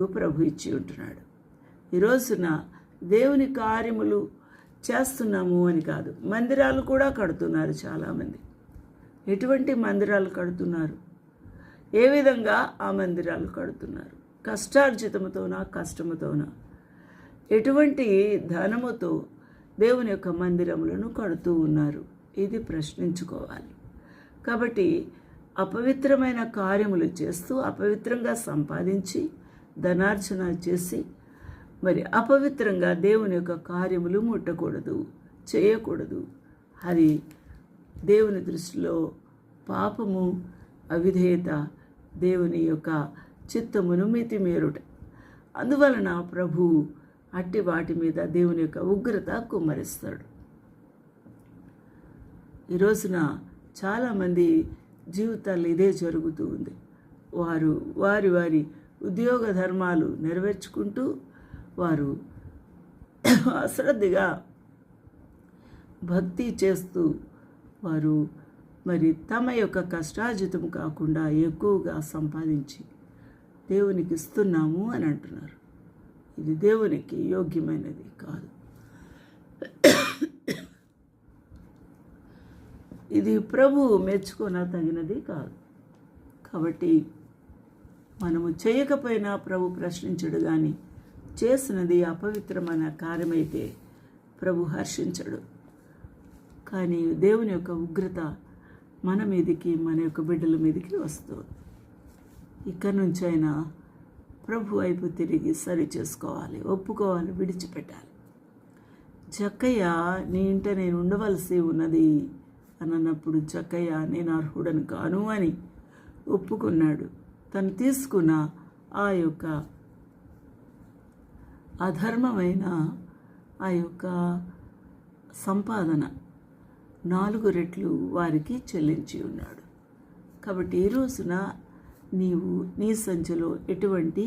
ప్రభు ఇచ్చి ఉంటున్నాడు. ఈ రోజున దేవుని కార్యములు చేస్తున్నాము అని కాదు మందిరాలు కూడా కడుతున్నారు చాలామంది. ఎటువంటి మందిరాలు కడుతున్నారు? ఏ విధంగా ఆ మందిరాలు కడుతున్నారు? కష్టార్జితముతోనా కష్టముతోనా? ఎటువంటి ధనముతో దేవుని యొక్క మందిరములను కడుతూ ఉన్నారు? ఇది ప్రశ్నించుకోవాలి. కాబట్టి అపవిత్రమైన కార్యములు చేస్తూ అపవిత్రంగా సంపాదించి ధనార్చన చేసి మరి అపవిత్రంగా దేవుని యొక్క కార్యములు ముట్టకూడదు చేయకూడదు. అది దేవుని దృష్టిలో పాపము అవిధేయత దేవుని యొక్క చిత్తమును మితిమేరుట అందువలన ప్రభు అట్టి వాటి మీద దేవుని యొక్క ఉగ్రత కుమ్మరిస్తాడు. ఈ రోజున చాలామంది జీవితాల్లో ఇదే జరుగుతూ ఉంది. వారు వారి వారి ఉద్యోగ ధర్మాలు నెరవేర్చుకుంటూ వారు అశ్రద్ధగా భక్తి చేస్తూ వారు మరి తమ యొక్క కష్టార్జితం కాకుండా ఎక్కువగా సంపాదించి దేవునికి ఇస్తున్నాము అని అంటున్నారు. ఇది దేవునికి యోగ్యమైనది కాదు. ఇది ప్రభువు మెచ్చుకొన తగినది కాదు. కాబట్టి మనము చేయకపోయినా ప్రభు ప్రశ్నించడు కానీ చేసినది అపవిత్రమైన కార్యమైతే ప్రభు హర్షించడు. కానీ దేవుని యొక్క ఉగ్రత మన మీదికి మన యొక్క బిడ్డల మీదికి వస్తుంది ఇక్కడి నుంచైనా ప్రభు వైపు తిరిగి సరి చేసుకోవాలి ఒప్పుకోవాలి విడిచిపెట్టాలి. జక్కయ్య నీ ఇంట నేను ఉండవలసి ఉన్నది అని అన్నప్పుడు జక్కయ్య నేను అర్హుడను కాను అని ఒప్పుకున్నాడు. తను తీసుకున్న ఆ యొక్క అధర్మమైన ఆ యొక్క సంపాదన నాలుగు రెట్లు వారికి చెల్లించి ఉన్నాడు. కాబట్టి ఈ రోజున నీవు నీ సంచిలో ఎటువంటి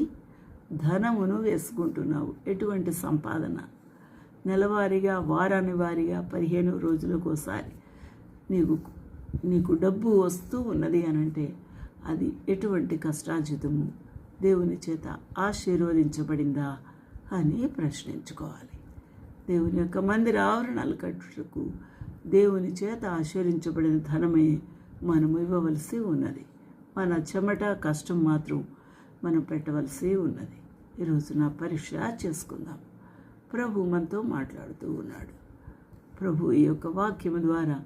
ధనమును వేసుకుంటున్నావు? ఎటువంటి సంపాదన? నెలవారీగా వారాని వారీగా పదిహేను రోజులకు ఒకసారి నీకు నీకు డబ్బు వస్తూ ఉన్నది అని అంటే అది ఎటువంటి కష్టాజితము దేవుని చేత ఆశీర్వదించబడిందా అని ప్రశ్నించుకోవాలి. దేవుని యొక్క మందిర ఆవరణాలు కట్టుటకు దేవుని చేత ఆశీర్వించబడిన ధనమే మనము ఇవ్వవలసి ఉన్నది. మన చెమట కష్టం మాత్రం మనం పెట్టవలసి ఉన్నది. ఈరోజు నా పరీక్ష చేసుకుందాం. ప్రభు మనతో మాట్లాడుతూ ఉన్నాడు. ప్రభు ఈ యొక్క వాక్యం ద్వారా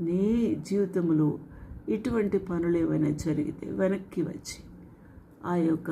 నీ జీవితంలో ఇటువంటి పనులు ఏవైనా జరిగితే వెనక్కి వచ్చి ఆ యొక్క